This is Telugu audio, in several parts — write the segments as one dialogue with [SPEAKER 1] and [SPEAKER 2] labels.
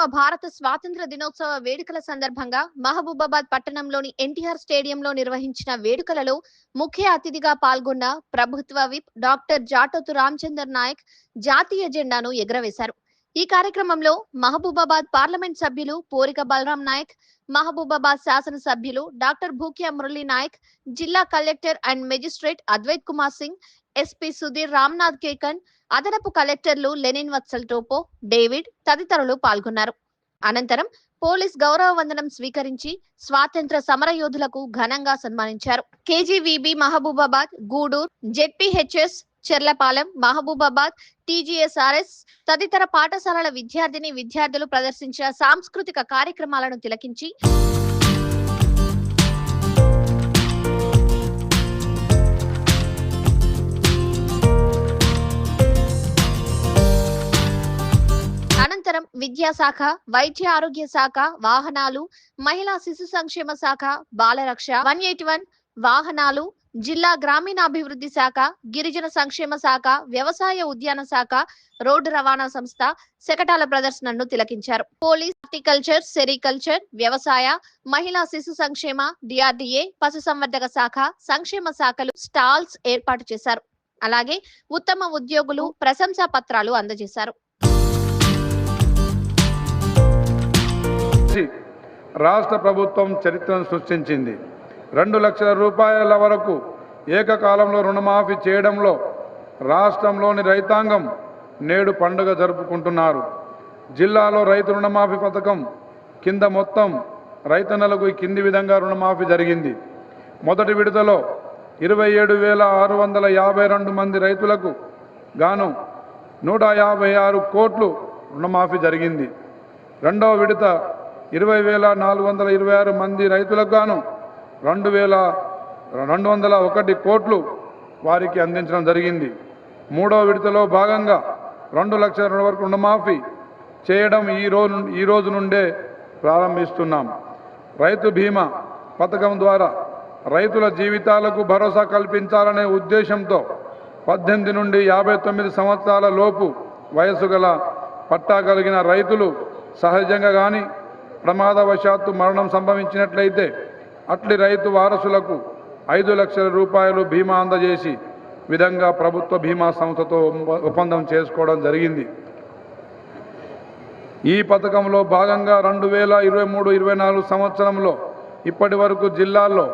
[SPEAKER 1] పదిహేనవ భారత స్వాతంత్ర దినోత్సవ వేడుకల సందర్భంగా మహబూబాబాద్ పట్టణంలోని ఎన్టీఆర్ స్టేడియంలో నిర్వహించిన వేడుకలలో ముఖ్య అతిథిగా పాల్గొన్న ప్రభుత్వ విప్ డాక్టర్ జాటోతు రామచందర్ నాయక్ జాతీయ జెండాను ఎగురవేశారు. ఈ కార్యక్రమంలో మహబూబాబాద్ పార్లమెంట్ సభ్యులు పోరిక బలరాం నాయక్ మహబూబాబాద్ శాసన సభ్యులు డాక్టర్ భూక్యా మురళీ నాయక్ జిల్లా collector and magistrate Advaith Kumar Singh SP Sudheer Ramnath Kekan అదనపు కలెక్టర్లు లెనిన్ వత్సల్ టోపో డేవిడ్ తదితరులు పాల్గొన్నారు. అనంతరం పోలీస్ గౌరవ వందనం స్వీకరించి స్వాతంత్ర సమర యోధులకు ఘనంగా సన్మానించారు. KGBV Mahabubabad Gudur ZPHS Cherlapalem Mahabubabad TGSRS తదితర పాఠశాలల విద్యార్థిని విద్యార్థులు ప్రదర్శించిన సాంస్కృతిక కార్యక్రమాలను తిలకించి విద్యాశాఖ వైద్య ఆరోగ్య శాఖ వాహనాలు మహిళా శిశు సంక్షేమ శాఖ బాలరక్ష వన్ ఎయిట్ వన్ వాహనాలు జిల్లా గ్రామీణాభివృద్ధి శాఖ గిరిజన సంక్షేమ శాఖ వ్యవసాయ ఉద్యాన శాఖ రోడ్డు రవాణా సంస్థ శకటాల ప్రదర్శనను తిలకించారు. పోలీస్ హార్టికల్చర్ సెరికల్చర్ వ్యవసాయ మహిళా శిశు సంక్షేమ డిఆర్డీఏ పశుసంవర్ధక శాఖ సంక్షేమ శాఖలు స్టాల్స్ ఏర్పాటు చేశారు. అలాగే ఉత్తమ ఉద్యోగులు ప్రశంసా పత్రాలు అందజేశారు.
[SPEAKER 2] చేసి రాష్ట్ర ప్రభుత్వం చరిత్రను సృష్టించింది. రెండు లక్షల రూపాయల వరకు ఏకకాలంలో రుణమాఫీ చేయడంలో రాష్ట్రంలోని రైతాంగం నేడు పండుగ జరుపుకుంటున్నారు. జిల్లాలో రైతు రుణమాఫీ పథకం కింద మొత్తం రైతన్నలకు నెలకు కింది విధంగా రుణమాఫీ జరిగింది. మొదటి విడతలో ఇరవై ఏడు వేల ఆరు వందల యాభై రెండు మంది రైతులకు గాను నూట యాభై ఆరు కోట్లు రుణమాఫీ జరిగింది. రెండవ విడత ఇరవై వేల నాలుగు వందల ఇరవై ఆరు మంది రైతులకు గాను రెండు వేల రెండు వందల ఒకటి కోట్లు వారికి అందించడం జరిగింది. మూడవ విడతలో భాగంగా రెండు లక్షల రెండు వరకు రుణమాఫీ చేయడం ఈ రోజు ఈ రోజు నుండే ప్రారంభిస్తున్నాం. రైతు బీమా పథకం ద్వారా రైతుల జీవితాలకు భరోసా కల్పించాలనే ఉద్దేశంతో పద్దెనిమిది నుండి యాభై తొమ్మిది సంవత్సరాల లోపు వయసు గల పట్టా కలిగిన రైతులు సహజంగా కానీ ప్రమాదవశాత్తు మరణం సంభవించినట్లయితే అట్లి రైతు వారసులకు ఐదు లక్షల రూపాయలు బీమా అందజేసి విధంగా ప్రభుత్వ బీమా సంస్థతో ఒప్పందం చేసుకోవడం జరిగింది. ఈ పథకంలో భాగంగా రెండు వేల ఇరవై మూడు ఇరవై నాలుగు సంవత్సరంలో ఇప్పటి వరకు జిల్లాల్లో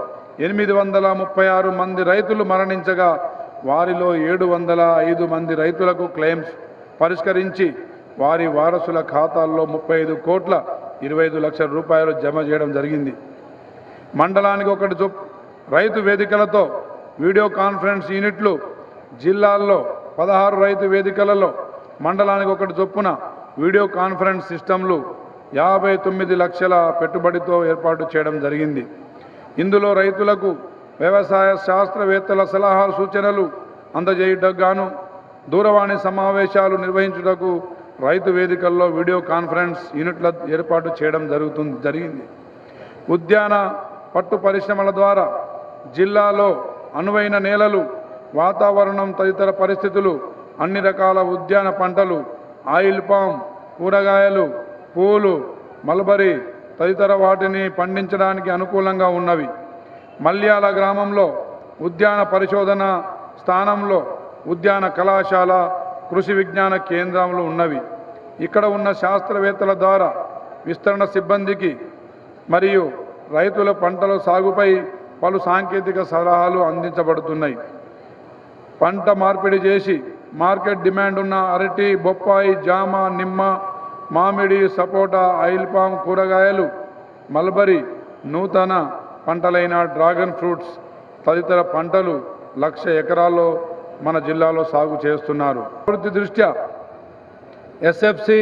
[SPEAKER 2] ఎనిమిది వందల ముప్పై ఆరు మంది రైతులు మరణించగా వారిలో ఏడు వందల ఐదు మంది రైతులకు క్లెయిమ్స్ పరిష్కరించి వారి వారసుల ఖాతాల్లో ముప్పై ఐదు కోట్ల ఇరవై ఐదు లక్షల రూపాయలు జమ చేయడం జరిగింది. మండలానికి ఒకటి చొప్ రైతు వేదికలతో వీడియో కాన్ఫరెన్స్ యూనిట్లు జిల్లాల్లో పదహారు రైతు వేదికలలో మండలానికి ఒకటి చొప్పున వీడియో కాన్ఫరెన్స్ సిస్టంలు యాభై తొమ్మిది లక్షల పెట్టుబడితో ఏర్పాటు చేయడం జరిగింది. ఇందులో రైతులకు వ్యవసాయ శాస్త్రవేత్తల సలహా సూచనలు అందజేయుటకు గాను దూరవాణి సమావేశాలు నిర్వహించుటకు రైతు వేదికల్లో వీడియో కాన్ఫరెన్స్ యూనిట్ల ఏర్పాటు చేయడం జరుగుతుంది జరిగింది. ఉద్యాన పట్టు పరిశ్రమల ద్వారా జిల్లాలో అనువైన నేలలు వాతావరణం తదితర పరిస్థితులు అన్ని రకాల ఉద్యాన పంటలు ఆయిల్ పామ్ కూరగాయలు పూలు మల్బరీ తదితర వాటిని పండించడానికి అనుకూలంగా ఉన్నవి. మల్యాల గ్రామంలో ఉద్యాన పరిశోధన స్థానంలో ఉద్యాన కళాశాల కృషి విజ్ఞాన కేంద్రములు ఉన్నవి. ఇక్కడ ఉన్న శాస్త్రవేత్తల ద్వారా విస్తరణ సిబ్బందికి మరియు రైతుల పంటల సాగుపై పలు సాంకేతిక సలహాలు అందించబడుతున్నాయి. పంట మార్పిడి చేసి మార్కెట్ డిమాండ్ ఉన్న అరటి బొప్పాయి జామ నిమ్మ మామిడి సపోటా ఆయిల్ పామ్ కూరగాయలు మల్బరీ నూతన పంటలైన డ్రాగన్ ఫ్రూట్స్ తదితర పంటలు లక్ష ఎకరాల్లో మన జిల్లాలో సాగు చేస్తున్నారు. అభివృద్ధి దృష్ట్యా ఎస్ఎఫ్సి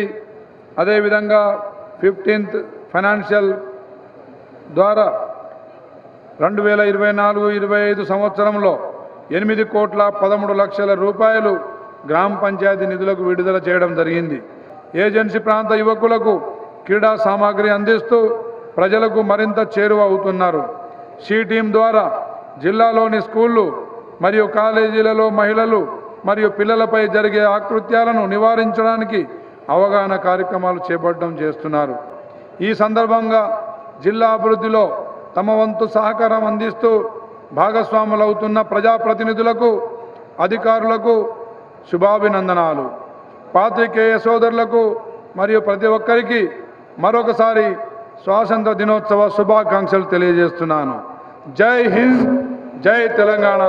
[SPEAKER 2] అదేవిధంగా ఫిఫ్టీన్త్ ఫైనాన్షియల్ ద్వారా రెండు వేల ఇరవై నాలుగు ఇరవై ఐదు సంవత్సరంలో ఎనిమిది కోట్ల పదమూడు లక్షల రూపాయలు గ్రామ పంచాయతీ నిధులకు విడుదల చేయడం జరిగింది. ఏజెన్సీ ప్రాంత యువకులకు క్రీడా సామాగ్రి అందిస్తూ ప్రజలకు మరింత చేరువ అవుతున్నారు. షీ టీం ద్వారా జిల్లాలోని స్కూళ్ళు మరియు కాలేజీలలో మహిళలు మరియు పిల్లలపై జరిగే ఆకృత్యాలను నివారించడానికి అవగాహన కార్యక్రమాలు చేపట్టడం చేస్తున్నారు. ఈ సందర్భంగా జిల్లా అభివృద్ధిలో తమ వంతు సహకారం అందిస్తూ భాగస్వాములవుతున్న ప్రజాప్రతినిధులకు అధికారులకు శుభాభినందనాలు. పాత్రికేయ సోదరులకు మరియు ప్రతి ఒక్కరికి మరొకసారి స్వాతంత్ర దినోత్సవ శుభాకాంక్షలు తెలియజేస్తున్నాను. జై హింద్ జై తెలంగాణ.